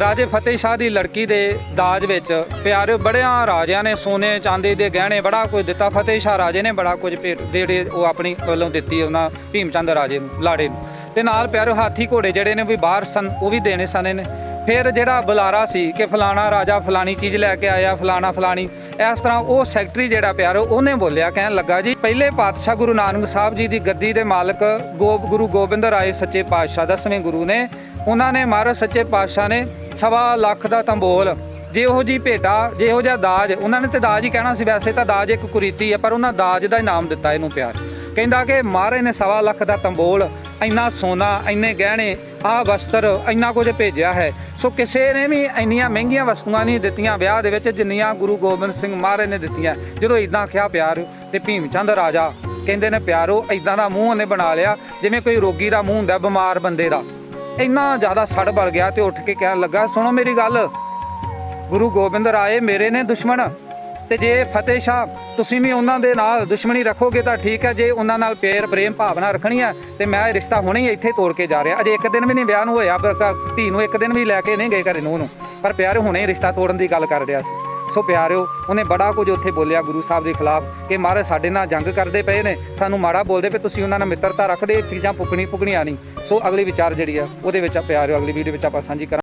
ਰਾਜੇ ਫਤਿਹ ਸ਼ਾਹ ਦੀ ਲੜਕੀ ਦੇ ਦਾਜ ਵਿੱਚ ਪਿਆਰੇ ਬੜਿਆਂ ਰਾਜਿਆਂ ਨੇ ਸੋਨੇ, ਚਾਂਦੀ ਦੇ ਗਹਿਣੇ ਬੜਾ ਕੁਝ ਦਿੱਤਾ। ਫਤਿਹ ਸ਼ਾਹ ਰਾਜੇ ਨੇ ਬੜਾ ਕੁਝ ਭੇਟ ਜਿਹੜੇ ਉਹ ਆਪਣੀ ਵੱਲੋਂ ਦਿੱਤੀ ਉਹਨਾਂ ਭੀਮ ਚੰਦ ਰਾਜੇ ਨੂੰ ਲਾੜੇ ਨੂੰ। ਤੇ ਨਾਲ ਪਿਆਰੇ ਹਾਥੀ ਘੋੜੇ ਜਿਹੜੇ ਨੇ ਵੀ ਬਾਹਰ ਸਨ, ਉਹ ਵੀ ਦੇਣੇ ਸਨ ਇਹਨੇ। ਫਿਰ ਜਿਹੜਾ ਬੁਲਾਰਾ ਸੀ ਕਿ ਫਲਾਣਾ ਰਾਜਾ ਫਲਾਣੀ ਚੀਜ਼ ਲੈ ਕੇ ਆਇਆ, ਫਲਾਣਾ ਫਲਾਣੀ ਇਸ ਤਰ੍ਹਾਂ ਉਹ ਸੈਕਟਰੀ ਜਿਹੜਾ ਪਿਆਰੋ, ਉਹਨੇ ਬੋਲਿਆ, ਕਹਿਣ ਲੱਗਾ ਜੀ, ਪਹਿਲੇ ਪਾਤਸ਼ਾਹ ਗੁਰੂ ਨਾਨਕ ਸਾਹਿਬ ਜੀ ਦੀ ਗੱਦੀ ਦੇ ਮਾਲਕ ਗੋਬ ਗੁਰੂ ਗੋਬਿੰਦ ਰਾਏ ਸੱਚੇ ਪਾਤਸ਼ਾਹ, ਦਸਵੇਂ ਗੁਰੂ ਨੇ। ਉਹਨਾਂ ਨੇ ਮਹਾਰਾਜ ਸੱਚੇ ਪਾਤਸ਼ਾਹ ਨੇ ਸਵਾ ਲੱਖ ਦਾ ਤੰਬੋਲ ਜੇ ਉਹ ਜੀ ਭੇਟਾ ਜੇ ਉਹ ਜਿਹਾ ਦਾਜ, ਉਹਨਾਂ ਨੇ ਤੇ ਦਾਜ ਹੀ ਕਹਿਣਾ ਸੀ, ਵੈਸੇ ਤਾਂ ਦਾਜ ਇੱਕ ਕੁਰੀਤੀ ਹੈ, ਪਰ ਉਹਨਾਂ ਦਾਜ ਦਾ ਇਨਾਮ ਦਿੱਤਾ ਇਹਨੂੰ ਪਿਆਰ। ਕਹਿੰਦਾ ਕਿ ਮਹਾਰਾਜ ਨੇ ਸਵਾ ਲੱਖ ਦਾ ਤੰਬੋਲ ਇੰਨਾ ਸੋਨਾ, ਇੰਨੇ ਗਹਿਣੇ, ਆਹ ਵਸਤਰ ਇੰਨਾ ਕੁਝ ਭੇਜਿਆ ਹੈ। ਸੋ ਕਿਸੇ ਨੇ ਵੀ ਇੰਨੀਆਂ ਮਹਿੰਗੀਆਂ ਵਸਤੂਆਂ ਨਹੀਂ ਦਿੱਤੀਆਂ, ਵਿਆਹ ਦੇ ਵਿੱਚ ਜਿੰਨੀਆਂ ਗੁਰੂ ਗੋਬਿੰਦ ਸਿੰਘ ਮਹਾਰਾਜ ਨੇ ਦਿੱਤੀਆਂ, ਜਦੋਂ ਇਦਾਂ ਕਿਹਾ ਪਿਆਰ ਤੇ ਭੀਮ ਚੰਦ ਰਾਜਾ, ਕਹਿੰਦੇ ਨੇ, ਪਿਆਰੋ ਇਦਾਂ ਦਾ ਮੂੰਹ ਉਹਨੇ ਬਣਾ ਲਿਆ, ਜਿਵੇਂ ਕੋਈ ਰੋਗੀ ਦਾ ਮੂੰਹ ਹੁੰਦਾ, ਬਿਮਾਰ ਬੰਦੇ ਦਾ। ਇੰਨਾ ਜ਼ਿਆਦਾ ਸੜ ਬਲ ਗਿਆ ਤੇ ਉੱਠ ਕੇ ਕਹਿਣ ਲੱਗਾ, ਸੁਣੋ ਮੇਰੀ ਗੱਲ, ਗੁਰੂ ਗੋਬਿੰਦ ਰਾਏ ਮੇਰੇ ਨੇ ਦੁਸ਼ਮਣ ਤੇ ਜੇ ਫਤਿਹ ਸ਼ਾਹ, ਤੁਸੀਂ ਵੀ ਉਹਨਾਂ ਦੇ ਨਾਲ ਦੁਸ਼ਮਣੀ ਰੱਖੋਗੇ ਤਾਂ ਠੀਕ ਹੈ, ਜੇ ਉਹਨਾਂ ਨਾਲ ਪਿਆਰ, ਪ੍ਰੇਮ, ਭਾਵਨਾ ਰੱਖਣੀ ਹੈ, ਤੇ ਮੈਂ ਇਹ ਰਿਸ਼ਤਾ ਹੁਣੇ ਹੀ ਇੱਥੇ ਤੋੜ ਕੇ ਜਾ ਰਿਹਾ। ਅਜੇ ਇੱਕ ਦਿਨ ਵੀ ਨਹੀਂ ਵਿਆਹ ਨੂੰ ਹੋਇਆ, ਪਰ ਧੀ ਨੂੰ ਇੱਕ ਦਿਨ ਵੀ ਲੈ ਕੇ ਨਹੀਂ ਗਏ ਘਰੇ ਨੂੰ। ਉਹਨੂੰ ਪਰ ਪਿਆਰ, ਹੁਣੇ ਹੀ ਰਿਸ਼ਤਾ ਤੋੜਨ ਦੀ ਗੱਲ ਕਰ ਰਿਹਾ ਸੀ। ਸੋ ਪਿਆਰਿਓ, ਉਹਨੇ ਬੜਾ ਕੁਝ ਉੱਥੇ ਬੋਲਿਆ ਗੁਰੂ ਸਾਹਿਬ ਦੇ ਖਿਲਾਫ ਕਿ ਮਹਾਰਾਜ ਸਾਡੇ ਨਾਲ ਜੰਗ ਕਰਦੇ ਪਏ ਨੇ, ਸਾਨੂੰ ਮਾੜਾ ਬੋਲਦੇ ਪਏ, ਤੁਸੀਂ ਉਹਨਾਂ ਨਾਲ ਮਿੱਤਰਤਾ ਰੱਖਦੇ ਚੀਜ਼ਾਂ ਪੁੱਗਣੀ ਪੁੱਗਣੀਆਂ ਨਹੀਂ। ਸੋ ਅਗਲੀ ਵਿਚਾਰ ਜਿਹੜੀ ਆ, ਉਹਦੇ ਵਿੱਚ ਆ ਪਿਆਰਿਓ, ਅਗਲੀ ਵੀਡੀਓ ਵਿੱਚ ਆਪਾਂ ਸਾਂਝੀ ਕਰਾਂਗੇ।